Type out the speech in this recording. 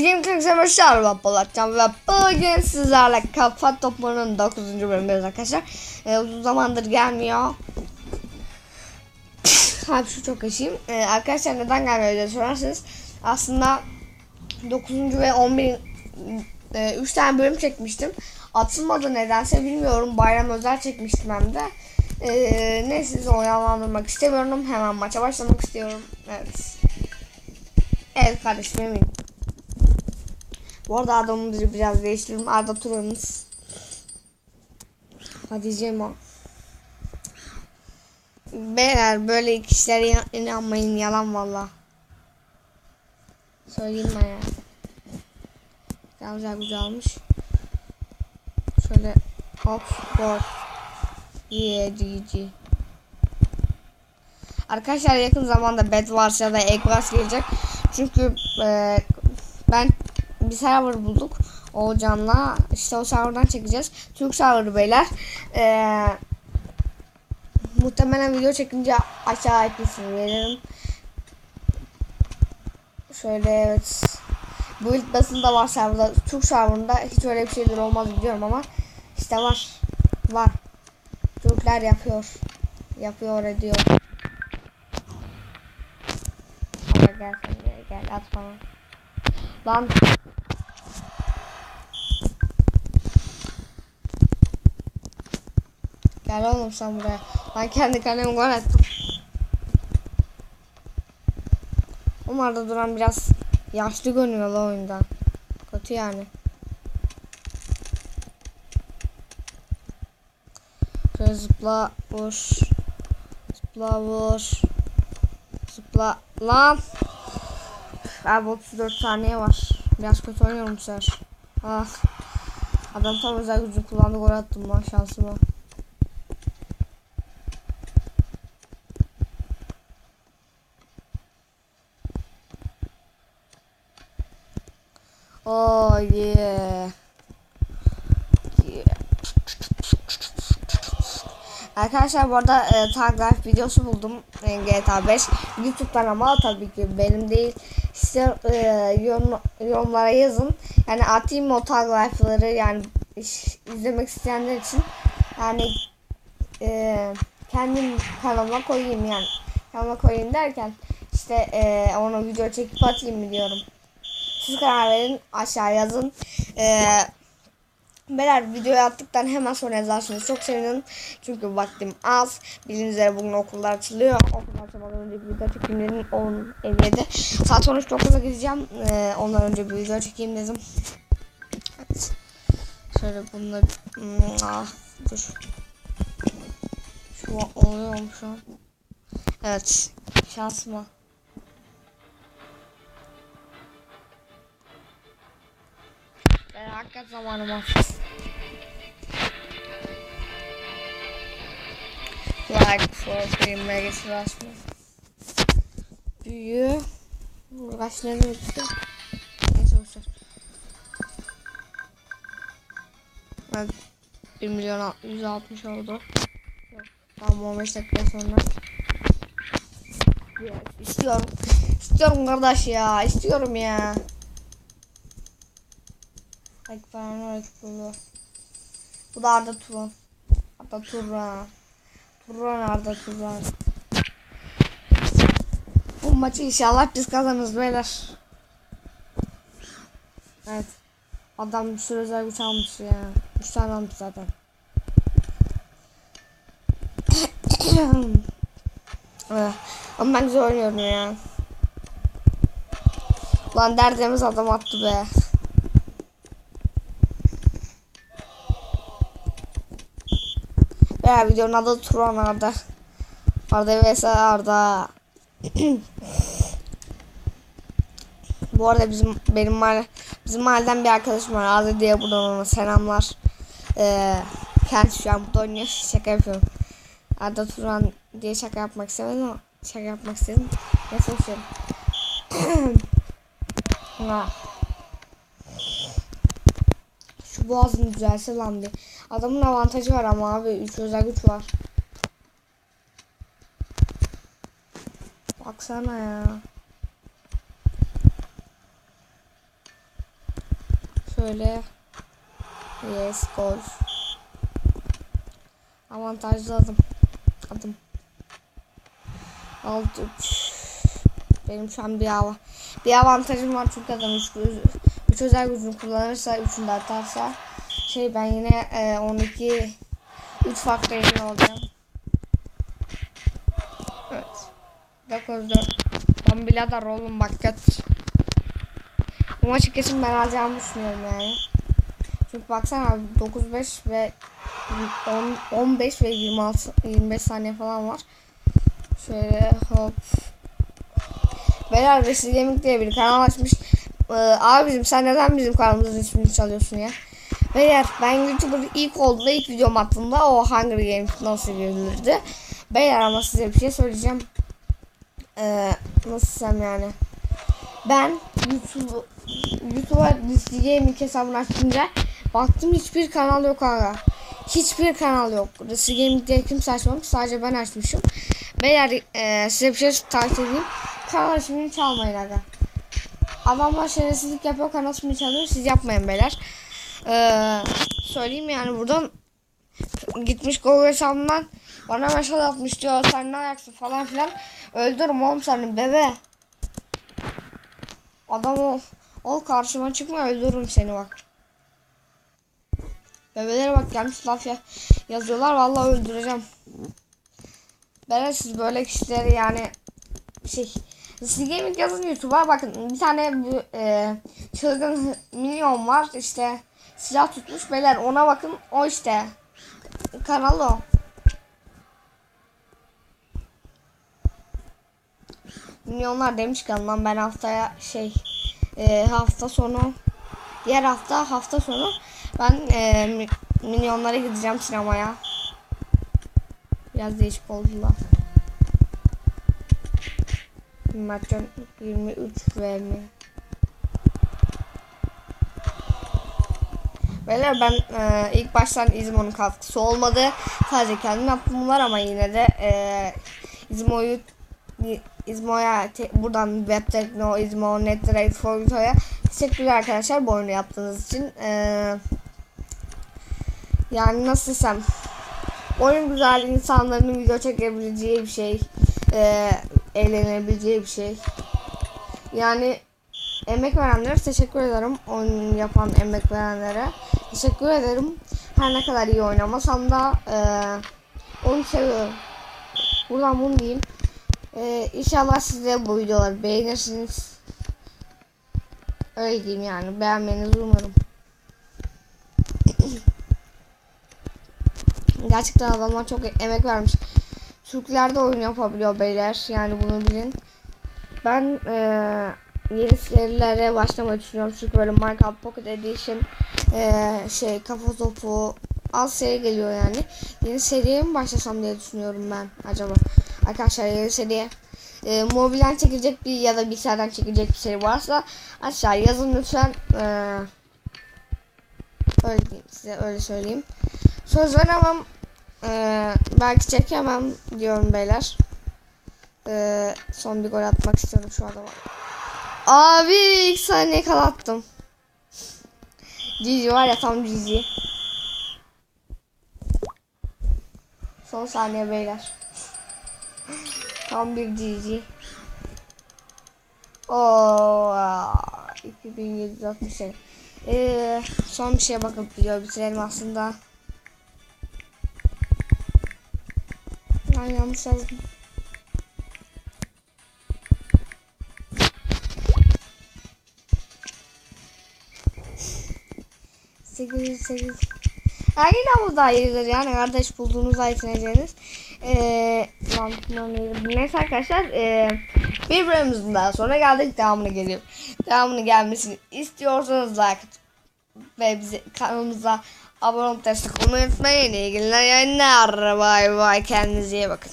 Sigim Kırksamışlar ve Polatcan ve bugün sizlerle Kafa Topu'nun 9. bölümündeyiz arkadaşlar. Ee, uzun zamandır gelmiyor. Abi şu çok aşıyım. Ee, arkadaşlar neden gelmiyor diye sorarsanız aslında 9. ve 11. 3 tane bölüm çekmiştim. Atılmadı nedense bilmiyorum. Bayram özel çekmiştim hem de. Ee, neyse sizi oyalandırmak istemiyorum. Hemen maça başlamak istiyorum. Evet. Evet kardeşim eminim. Bu arada adamımızı biraz değiştirelim. Arda Turan'ız. Hadi Cemo. Beyler böyle kişilere inan- inanmayın yalan valla. Söyleyeyim ben ya. Güzel güzel almış. Şöyle hop gol. Yeah GG. Arkadaşlar yakın zamanda Bed Wars ya da Egg gelecek. Çünkü e, bir server bulduk. Oğulcan'la işte o serverdan çekeceğiz. Türk serverı beyler. E, muhtemelen video çekince aşağı etkisini veririm. Şöyle evet. Bu ilk basında var serverda. Türk serverında hiç öyle bir şeyler olmaz biliyorum ama işte var. Var. Türkler yapıyor. Yapıyor ediyor. Gel sen gel, gel at bana. Lan. Gel oğlum sen buraya. Ben kendi kalemi gol attım. Umar da duran biraz yaşlı görünüyor la oyunda. Kötü yani. Şöyle zıpla vur. Zıpla vur. Zıpla lan. Abi 34 saniye var. Biraz kötü oynuyorum bu sefer. Ah. Adam tam özel gücü kullandı gol attım lan şansıma. Oh yeah. Arkadaşlar bu arada e, Tag videosu buldum e, GTA 5 YouTube'dan ama tabii ki benim değil. Size e, yorum, yorumlara yazın. Yani atayım o Tag yani izlemek isteyenler için. Yani e, kendim kanalıma koyayım yani. Kanalıma koyayım derken işte e, onu video çekip atayım diyorum siz karar verin aşağı yazın e, Beyler videoyu attıktan hemen sonra yazarsınız. Çok sevinirim. Çünkü vaktim az. Bildiğiniz üzere bugün okullar açılıyor. Okullar açılmadan önce bir video çekeyim dedim. 10 57. Saat 13.9'a gideceğim. Ee, ondan önce bir video çekeyim dedim. Evet. Şöyle bununla... Hmm, ah, dur. Şu an oluyor mu şu an? Evet. Şansıma. Ben hakikat zamanım az. Like for free mega savaşma. Büyü. Kaç nereye gitti? Neyse boşver. Ben 1 milyon alt- 160 oldu. Tamam 15 dakika sonra. Yes, istiyorum. İstiyorum kardeş ya. istiyorum ya. Öyle tutuldu. Bu da Arda Turan. Arda Turan. Turan Arda Turan. Bu maçı inşallah biz kazanırız beyler. Evet. Adam bir sürü özel güç almış ya. 3 tane almış zaten. Ama ben güzel oynuyorum ya. Lan derdemiz adam attı be. Veya videonun adı Turan Arda. Arda vs Arda. Bu arada bizim benim mahalle, bizim mahalleden bir arkadaşım var. Arda diye buradan ona selamlar. Ee, kendisi şu an burada oynuyor. Şaka yapıyorum. Arda Turan diye şaka yapmak istemedim ama şaka yapmak istedim. Neyse boşverin. Şu boğazını düzelse lan bir. Adamın avantajı var ama abi 3 özel güç var. Baksana ya. Şöyle. Yes gol. Avantajlı adım. Adım. 6 3. Benim şu an bir hava. Bir avantajım var çünkü adam 3 3 özel gücünü kullanırsa 3'ünü de atarsa şey ben yine e, 12 3 farklı emin olacağım. Evet. 9 4. Ben birader oğlum bak göt. Bu maçı kesin ben alacağımı düşünüyorum yani. Çünkü baksana abi 9-5 ve 10, 15 ve 26 25 saniye falan var. Şöyle hop. Beyler Resil Gaming diye bir kanal açmış. Ee, abicim sen neden bizim kanalımızın ismini çalıyorsun ya? Beyler ben YouTuber ilk olduğunda ilk videom attığımda o Hunger Games nasıl görülürdü. Beyler ama size bir şey söyleyeceğim. Ee, nasıl desem yani. Ben YouTube YouTube'a Disney Gaming hesabını açınca baktım hiçbir kanal yok aga. Hiçbir kanal yok. Disney Gaming diye kimse açmamış. Sadece ben açmışım. Beyler e, size bir şey tavsiye edeyim. Kanal ismini çalmayın aga. Adamlar şerefsizlik yapıyor ismini çalıyor. Siz yapmayın beyler. Ee, söyleyeyim yani buradan gitmiş Google hesabından bana mesaj atmış diyor sen ne ayaksın falan filan. Öldürürüm oğlum seni bebe. Adam ol. Ol karşıma çıkma öldürürüm seni bak. Bebelere bak gelmiş laf ya yazıyorlar vallahi öldüreceğim. Ben siz böyle kişileri yani şey gaming yazın YouTube'a bakın bir tane e, çılgın milyon var işte silah tutmuş beyler ona bakın o işte kanal o. Milyonlar demişken lan ben haftaya şey e, hafta sonu diğer hafta hafta sonu ben e, mi- milyonlara gideceğim sinemaya. Biraz değişik oldu lan. Maçın 23 ve mi? Beyler ben e, ilk baştan İzmo'nun katkısı olmadı. Sadece kendim yaptım bunlar ama yine de e, İzmo'yu İzmo'ya buradan Web Tekno, İzmo, NetRate, Forito'ya teşekkürler arkadaşlar bu oyunu yaptığınız için. E, yani nasıl desem oyun güzel insanların video çekebileceği bir şey. E, eğlenebileceği bir şey. Yani emek verenlere teşekkür ederim. Oyun yapan emek verenlere teşekkür ederim. Her ne kadar iyi oynamasam da e, onu seviyorum. Buradan bunu diyeyim. E, inşallah siz de bu videoları beğenirsiniz. Öyle diyeyim yani. Beğenmenizi umarım. Gerçekten adamlar çok emek vermiş. Türkler de oyun yapabiliyor beyler. Yani bunu bilin. Ben eee yeni serilere başlamayı düşünüyorum. Çünkü böyle Minecraft Pocket Edition eee, şey kafa topu az seri geliyor yani. Yeni seriye mi başlasam diye düşünüyorum ben acaba. Arkadaşlar yeni seriye e, mobilden çekilecek bir ya da bilgisayardan çekilecek bir seri varsa aşağı yazın lütfen. Eee öyle diyeyim size öyle söyleyeyim. Söz veremem. Ee, belki çekemem diyorum beyler. Ee, son bir gol atmak istiyorum şu adama. Abi ilk saniye kala attım. Cici var ya tam cici. Son saniye beyler. Tam bir cici. Oo, 2760 şey. Ee, son bir şeye bakıp video bitirelim aslında. Ben yanlış yazdım. Sekiz, sekiz. Yine bu da iyidir yani kardeş bulduğunuzda yetineceğiniz. Ee, lan, neyse arkadaşlar ee, bir bölümümüzün daha sonra geldik devamını geliyor. Devamını gelmesini istiyorsanız like ve bize kanalımıza abone olup destek olmayı unutmayın. İyi günler yayınlar. Bay bay kendinize iyi bakın.